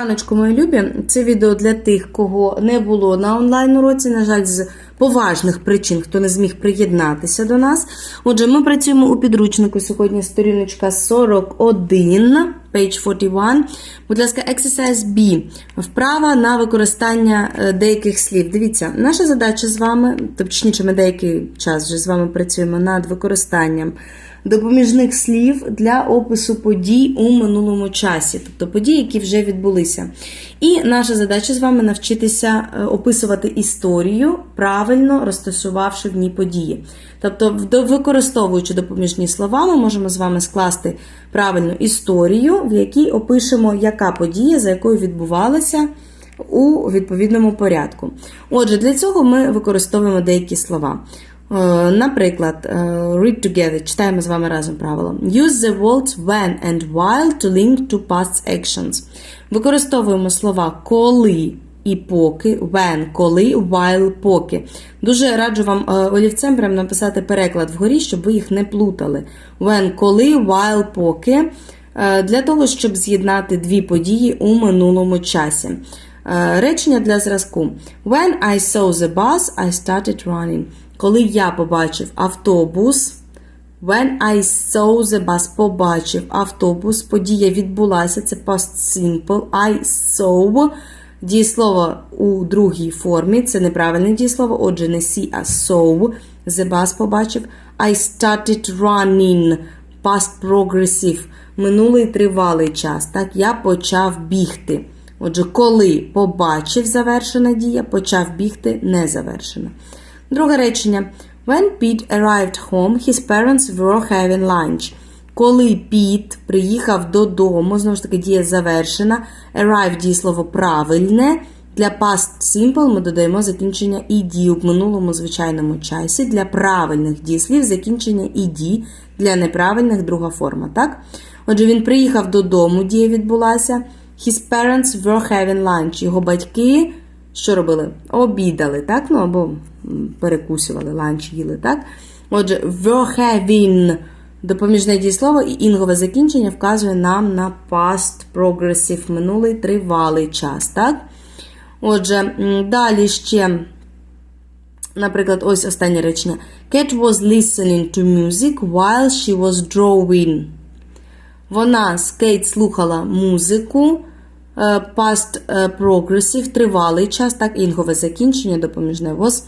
Раночку, мої любі, це відео для тих, кого не було на онлайн уроці. На жаль, з поважних причин, хто не зміг приєднатися до нас. Отже, ми працюємо у підручнику сьогодні сторіночка 41, page 41. Будь ласка, exercise B. Вправа на використання е, деяких слів. Дивіться, наша задача з вами, точніше, ми деякий час вже з вами працюємо над використанням допоміжних слів для опису подій у минулому часі, тобто події, які вже відбулися. І наша задача з вами навчитися е, описувати історію, правильно розташувавши в ній події. Тобто, використовуючи допоміжні слова, ми можемо з вами скласти правильну історію, в якій опишемо, яка подія, за якою відбувалася у відповідному порядку. Отже, для цього ми використовуємо деякі слова. Е, Наприклад, е, read together, читаємо з вами разом правило. Use the words when and while to link to past actions. Використовуємо слова коли і поки, when, коли, while, поки. Дуже раджу вам е, олівцем прям написати переклад вгорі, щоб ви їх не плутали. When, коли, while, поки. Для того, щоб з'єднати дві події у минулому часі. Речення для зразку. When I saw the bus, I started running. Коли я побачив автобус. When I saw the bus, побачив автобус, подія відбулася, це past simple. I saw. Дієслово у другій формі, це неправильне дієслово, отже, не see, а saw. The bus побачив. I started running. Past progressive. Минулий тривалий час. Так, я почав бігти. Отже, коли побачив завершена дія, почав бігти незавершена. Друге речення. When Pete arrived home, his parents were having lunch. Коли Піт приїхав додому, знову ж таки, дія завершена. Arrive дієслово правильне. Для past simple ми додаємо закінчення «ed» у минулому звичайному часі. Для правильних дієслів закінчення «ed», для неправильних друга форма. Так? Отже, він приїхав додому, дія відбулася. His parents were having lunch. Його батьки що робили? Обідали, так? Ну або м, перекусували, ланч їли, так? Отже, having допоміжне дієслово і інгове закінчення вказує нам на past progressive, минулий тривалий час, так? Отже, далі ще, наприклад, ось останнє речення. Cat was listening to music while she was drawing. Вона з Кейт слухала музику. Е, Past е, progressive, тривалий час, так, інгове закінчення, допоміжне was.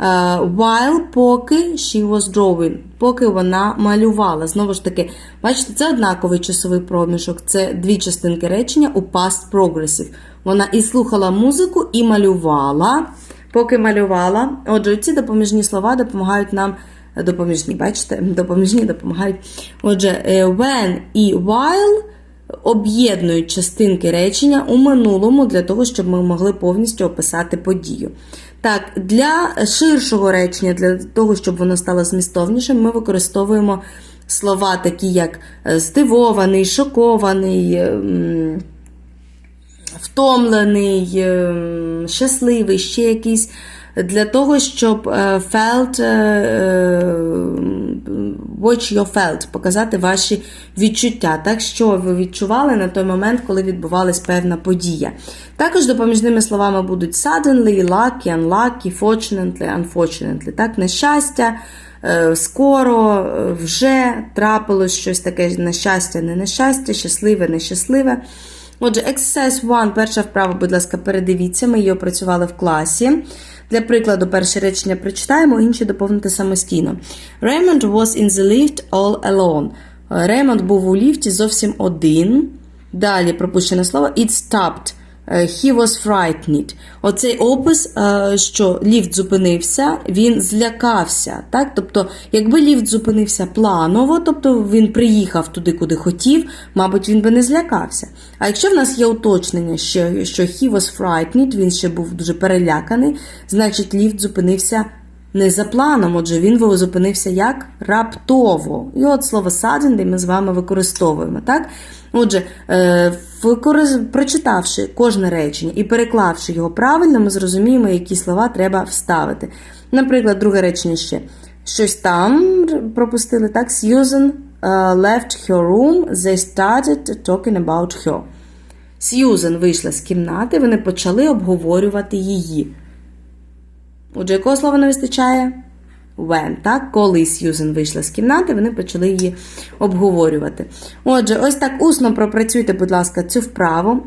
е, While поки she was drawing, поки вона малювала. Знову ж таки, бачите, це однаковий часовий проміжок, це дві частинки речення у past progressive. Вона і слухала музику, і малювала, поки малювала. Отже, ці допоміжні слова допомагають нам допоміжні, бачите, допоміжні допомагають. Отже, when і while об'єднують частинки речення у минулому для того, щоб ми могли повністю описати подію. Так, для ширшого речення, для того, щоб воно стало змістовнішим, ми використовуємо слова такі, як е, здивований, шокований. ем, втомлений, ем, щасливий, ще якийсь. Для того, щоб е, felt, е, е, what you felt, показати ваші відчуття, так, що ви відчували на той момент, коли відбувалась певна подія. Також допоміжними словами будуть suddenly, lucky, unlucky, fortunately, unfortunately. Так, нещастя, е, скоро, вже трапилось щось таке нещастя, не нещастя, щасливе, нещасливе. Отже, exercise 1, перша вправа, будь ласка, передивіться, ми її опрацювали в класі. Для прикладу, перше речення прочитаємо, інші доповнити самостійно. Raymond was in the lift all alone. Реймонд був у ліфті зовсім один. Далі пропущене слово it stopped. Е, He was frightened. Оцей опис, е, що ліфт зупинився, він злякався. Так? Тобто, якби ліфт зупинився планово, тобто він приїхав туди, куди хотів, мабуть, він би не злякався. А якщо в нас є уточнення, що, що he was frightened, він ще був дуже переляканий, значить ліфт зупинився не за планом, отже, він зупинився як раптово. І от слово suddenly ми з вами використовуємо. так? Отже, е, прочитавши кожне речення і переклавши його правильно, ми зрозуміємо, які слова треба вставити. Наприклад, друге речення ще. Щось там пропустили, так? Susan е, left her room, they started talking about her. Сьюзен вийшла з кімнати, вони почали обговорювати її. Отже, якого слова не вистачає? When, так? Коли Сьюзен вийшла з кімнати, вони почали її обговорювати. Отже, ось так усно пропрацюйте, будь ласка, цю вправу.